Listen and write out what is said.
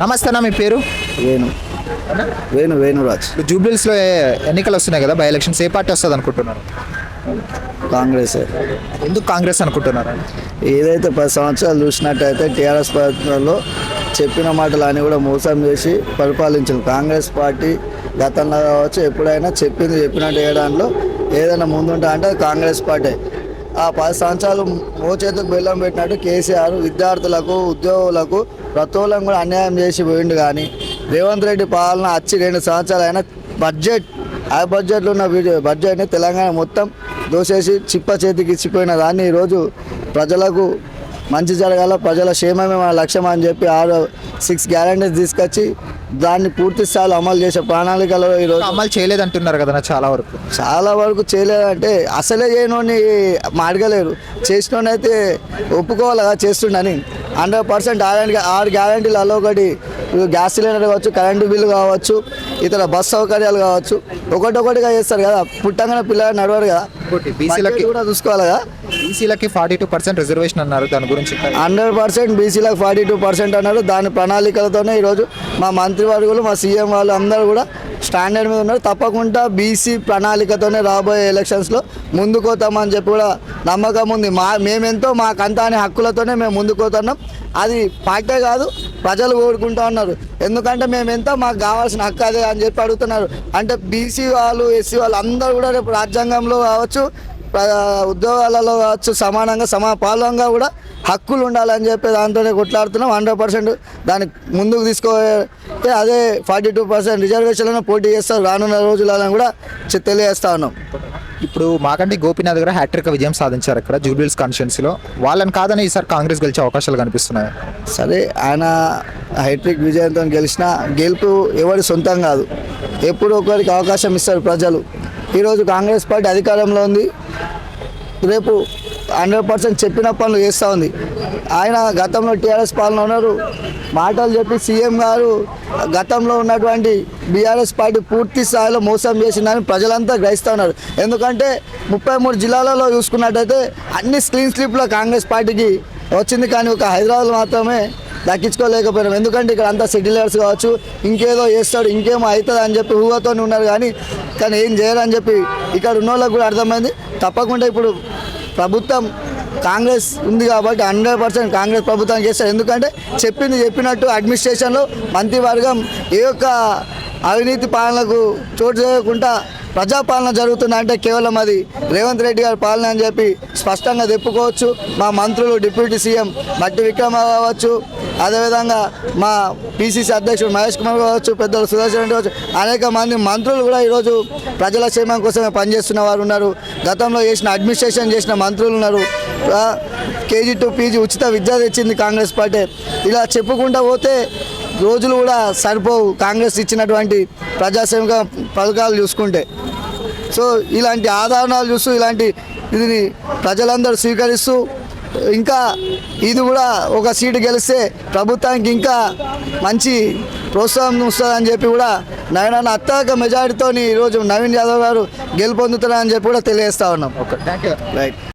నమస్తే అన్న మీ పేరు? వేణు. వేణు వేణురాజ్. జూబ్లీస్లో ఎన్నికలు వస్తున్నాయి కదా? బై ఎలక్షన్స్ ఏ పార్టీ వస్తుంది అనుకుంటున్నారు? కాంగ్రెస్. ఎందుకు కాంగ్రెస్ అనుకుంటున్నారు? ఏదైతే పది సంవత్సరాలు చూసినట్టయితే టీఆర్ఎస్ ప్రభుత్వంలో చెప్పిన మాటలు అని కూడా మోసం చేసి పరిపాలించారు. కాంగ్రెస్ పార్టీ గతంలో కావచ్చు ఎప్పుడైనా చెప్పింది చెప్పినట్టు చేయడంలో ఏదైనా ముందుంటా అంటే కాంగ్రెస్ పార్టీ. ఆ పది సంవత్సరాలు మోచేతుకు బెల్లం పెట్టినట్టు కేసీఆర్ విద్యార్థులకు ఉద్యోగులకు ప్రతోలం కూడా అన్యాయం చేసి పోయిండు కానీ రేవంత్ రెడ్డి పాలన వచ్చి రెండు సంవత్సరాలు అయినా బడ్జెట్ ఆ బడ్జెట్లో ఉన్న బడ్జెట్ని తెలంగాణ మొత్తం దోసేసి చిప్ప చేతికి ఇచ్చిపోయిన దాన్ని ఈరోజు ప్రజలకు మంచి జరగాల ప్రజల క్షేమమే మన లక్ష్యం అని చెప్పి ఆరు సిక్స్ గ్యారంటీస్ తీసుకొచ్చి దాన్ని పూర్తి స్థాయిలో అమలు చేసే ప్రణాళికలో ఈరోజు అమలు చేయలేదంటున్నారు కదా చాలా వరకు. చాలా వరకు చేయలేదంటే అసలే చేయనోని అడగలేరు. చేసినోని అయితే ఒప్పుకోవాలి కదా చేస్తుండని. హండ్రెడ్ పర్సెంట్ ఆరు ఆరు గ్యారంటీలలో ఒకటి గ్యాస్ సిలిండర్ కావచ్చు కరెంటు బిల్లు కావచ్చు ఇతర బస్ సౌకర్యాలు కావచ్చు. ఒకటొకటిగా చేస్తారు కదా పుట్టంగానే పిల్లలు నడవరు కదా. బీసీలకి కూడా చూసుకోవాలి కదా. బీసీలకి ఫార్టీ టూ పర్సెంట్ రిజర్వేషన్ అన్నారు దాని గురించి హండ్రెడ్ పర్సెంట్ బీసీలకు ఫార్టీ టూ పర్సెంట్ అన్నారు. దాని ప్రణాళికలతోనే ఈరోజు మా మంత్రివర్గులు మా సీఎం వాళ్ళు అందరూ కూడా స్టాండర్డ్ మీద ఉన్నారు. తప్పకుండా బీసీ ప్రణాళికతోనే రాబోయే ఎలక్షన్స్లో ముందుకు పోతామని చెప్పి కూడా నమ్మకం ఉంది. మా మేమెంతో మాకంతా అనే హక్కులతోనే మేము ముందుకు పోతున్నాం. అది పార్టీ కాదు. ప్రజలు కోరుకుంటా ఉన్నారు. ఎందుకంటే మేము ఎంత మాకు కావాల్సిన హక్కు అదే అని చెప్పి అడుగుతున్నారు. అంటే బీసీ వాళ్ళు ఎస్సీ వాళ్ళు అందరూ కూడా రేపు రాజ్యాంగంలో కావచ్చు ఉద్యోగాలలో కావచ్చు సమానంగా సమపాలంగా కూడా హక్కులు ఉండాలని చెప్పి దాంతోనే కొట్లాడుతున్నాం. హండ్రెడ్ పర్సెంట్ దానికి ముందుకు తీసుకోతే అదే ఫార్టీ టూ పర్సెంట్ రిజర్వేషన్లను పోటీ చేస్తారు రానున్న రోజులలో కూడా తెలియజేస్తా ఉన్నాం. ఇప్పుడు మాకంటే గోపీనాథ్ గారు హ్యాట్రిక్ విజయం సాధించారు ఇక్కడ జూబ్లీస్ కాన్స్టిట్యున్సీలో వాళ్ళని కాదని ఈసారి కాంగ్రెస్ గెలిచే అవకాశాలు కనిపిస్తున్నాయి? సరే ఆయన హైట్రిక్ విజయంతో గెలిచిన గెలుపు ఎవరి సొంతం కాదు. ఎప్పుడు ఒకరికి అవకాశం ఇస్తారు ప్రజలు. ఈరోజు కాంగ్రెస్ పార్టీ అధికారంలో ఉంది. రేపు హండ్రెడ్ పర్సెంట్ చెప్పిన పనులు చేస్తూ ఉంది. ఆయన గతంలో టీఆర్ఎస్ పాలన ఉన్నారు. మాటలు చెప్పి సీఎం గారు గతంలో ఉన్నటువంటి బీఆర్ఎస్ పార్టీ పూర్తి స్థాయిలో మోసం చేసిందని ప్రజలంతా గ్రహిస్తూ ఉన్నారు. ఎందుకంటే ముప్పై మూడు జిల్లాలలో చూసుకున్నట్టయితే అన్ని స్క్రీన్ స్లిప్లో కాంగ్రెస్ పార్టీకి వచ్చింది కానీ ఒక హైదరాబాద్ మాత్రమే దక్కించుకోలేకపోయినాం. ఎందుకంటే ఇక్కడ అంతా సెటిలర్స్ కావచ్చు ఇంకేదో చేస్తాడు ఇంకేమో అవుతుంది అని చెప్పి ఊహతో ఉన్నారు కానీ కానీ ఏం చేయరని చెప్పి ఇక్కడ ఉన్న వాళ్ళకి కూడా అర్థమైంది. తప్పకుండా ఇప్పుడు ప్రభుత్వం కాంగ్రెస్ ఉంది కాబట్టి హండ్రెడ్ పర్సెంట్ కాంగ్రెస్ ప్రభుత్వం చేస్తారు. ఎందుకంటే చెప్పింది చెప్పినట్టు అడ్మినిస్ట్రేషన్లో మంత్రివర్గం ఏ యొక్క అవినీతి పాలనకు చోటు చేయకుండా ప్రజాపాలన జరుగుతుందా అంటే కేవలం అది రేవంత్ రెడ్డి గారి పాలన అని చెప్పి స్పష్టంగా చెప్పుకోవచ్చు. మా మంత్రులు డిప్యూటీ సీఎం మట్టి విక్రమ కావచ్చు అదేవిధంగా మా పిసిసి అధ్యక్షుడు మహేష్ కుమార్ కావచ్చు పెద్దలు సుదర్శన్ రెడ్డి కావచ్చు అనేక మంది మంత్రులు కూడా ఈరోజు ప్రజల క్షేమం కోసమే పనిచేస్తున్న వారు ఉన్నారు. గతంలో చేసిన అడ్మినిస్ట్రేషన్ చేసిన మంత్రులు ఉన్నారు. కేజీ టు పీజీ ఉచిత విద్య తెచ్చింది కాంగ్రెస్ పార్టీ. ఇలా చెప్పుకుంటూ పోతే రోజులు కూడా సరిపోవు కాంగ్రెస్ ఇచ్చినటువంటి ప్రజాసేవక పథకాలు చూసుకుంటే. సో ఇలాంటి ఆధారణాలు చూస్తూ ఇలాంటి ఇది ప్రజలందరూ స్వీకరిస్తూ ఇంకా ఇది కూడా ఒక సీటు గెలిస్తే ప్రభుత్వానికి ఇంకా మంచి ప్రోత్సాహం వస్తుందని చెప్పి కూడా నవీన అత్యధిక మెజారిటీతో ఈరోజు నవీన్ యాదవ్ గారు గెలుపొందుతారని చెప్పి కూడా తెలియజేస్తా ఉన్నాం. Okay thank you right